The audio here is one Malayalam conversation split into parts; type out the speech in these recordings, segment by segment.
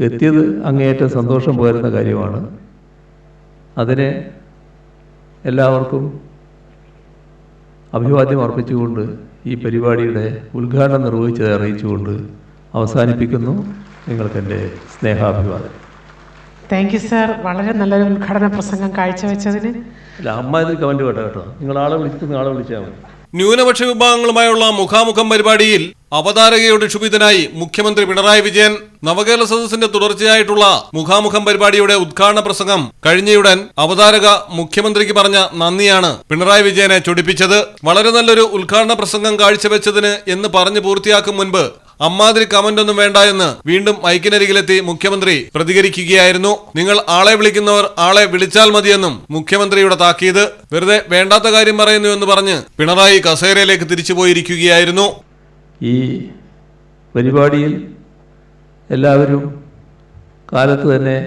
എത്തിയത് അങ്ങേയറ്റം സന്തോഷം പകരുന്ന കാര്യമാണ്. അതിനെ എല്ലാവർക്കും അഭിവാദ്യം അർപ്പിച്ചുകൊണ്ട് ഈ പരിപാടിയുടെ ഉദ്ഘാടനം നിർവഹിച്ചത് അറിയിച്ചുകൊണ്ട് അവസാനിപ്പിക്കുന്നു നിങ്ങൾക്ക് എന്റെ സ്നേഹാഭിവാദം. താങ്ക് യു സാർ വളരെ നല്ലൊരു ഉദ്ഘാടന പ്രസംഗം കാഴ്ചവെച്ചതിന്. അല്ല അമ്മ ഇതിൽ കമന്റ് കേട്ടോ കേട്ടോ. നിങ്ങൾ ആളെ വിളിക്കുന്ന ആളെ വിളിച്ചാൽ മതി. ന്യൂനപക്ഷ വിഭാഗങ്ങളുമായുള്ള മുഖാമുഖം പരിപാടിയിൽ അവതാരകയുടെ ക്ഷുഭിതനായി മുഖ്യമന്ത്രി പിണറായി വിജയൻ നവകേരള സദസ്സിന്റെ തുടർച്ചയായിട്ടുള്ള മുഖാമുഖം പരിപാടിയുടെ ഉദ്ഘാടന പ്രസംഗം കഴിഞ്ഞയുടൻ അവതാരക മുഖ്യമന്ത്രിക്ക് പറഞ്ഞ നന്ദിയാണ് പിണറായി വിജയനെ ചൊടിപ്പിച്ചത്. വളരെ നല്ലൊരു ഉദ്ഘാടന പ്രസംഗം കാഴ്ചവെച്ചതിന് എന്ന് പറഞ്ഞു പൂർത്തിയാക്കും മുൻപ് അമ്മാതിരി കമന്റ് ഒന്നും വേണ്ട എന്ന് വീണ്ടും മൈക്കിനരികിലെത്തി മുഖ്യമന്ത്രി പ്രതികരിക്കുകയായിരുന്നു. നിങ്ങൾ ആളെ വിളിക്കുന്നവർ ആളെ വിളിച്ചാൽ മതിയെന്നും മുഖ്യമന്ത്രിയുടെ താക്കീത്. വെറുതെ വേണ്ടാത്ത കാര്യം പറയുന്നു എന്ന് പറഞ്ഞ് പിണറായി കസേരയിലേക്ക് തിരിച്ചുപോയിരിക്കുകയായിരുന്നു. ഈ പരിപാടിയിൽ എല്ലാവരും കാലത്ത് തന്നെ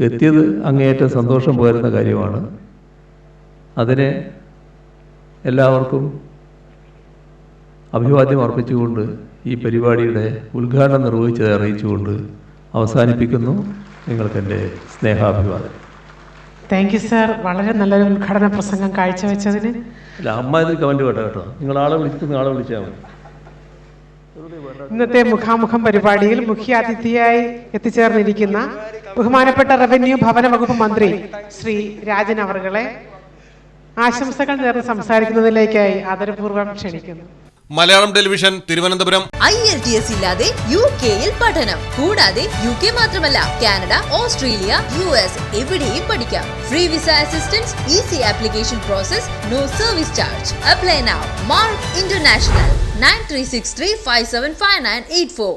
എത്തിയത് അങ്ങേയറ്റം സന്തോഷം പകരുന്ന കാര്യമാണ്. അതിന് എല്ലാവർക്കും അഭിവാദ്യം അർപ്പിച്ചുകൊണ്ട് ഈ പരിപാടിയുടെ ഉദ്ഘാടനം നിർവഹിച്ചത് അറിയിച്ചുകൊണ്ട് അവസാനിപ്പിക്കുന്നു നിങ്ങൾക്ക് എന്റെ സ്നേഹാഭിവാദം താങ്ക് യു സാർ വളരെ നല്ലൊരു ഉദ്ഘാടന പ്രസംഗം കാഴ്ചവെച്ചതിന്. അല്ല അമ്മ ഇതിൽ കമന്റ് കേട്ടോ കേട്ടോ. നിങ്ങൾ ആളെ വിളിക്കുന്ന ആളെ വിളിച്ചാൽ മതി. ഇന്നത്തെ മുഖാമുഖം പരിപാടിയിൽ മുഖ്യാതിഥിയായി എത്തിച്ചേർന്നിരിക്കുന്ന ബഹുമാനപ്പെട്ട റവന്യൂ ഭവന വകുപ്പ് മന്ത്രി ശ്രീ രാജൻ അവർകളെ ആശംസകൾ നേർന്ന് സംസാരിക്കുന്നതിലേക്കായി ആദരപൂർവം ക്ഷണിക്കുന്നു. Malayalam television Thiruvananthapuram. I L T S ഇല്ലാതെ യു കെയിൽ പഠനം. കൂടാതെ യു കെ മാത്രമല്ല കാനഡ ഓസ്ട്രേലിയ യു എസ് എവിടെയും പഠിക്കാം. Free visa assistance easy application process no service charge. Apply now Mark International nine three six three five seven five nine eight four.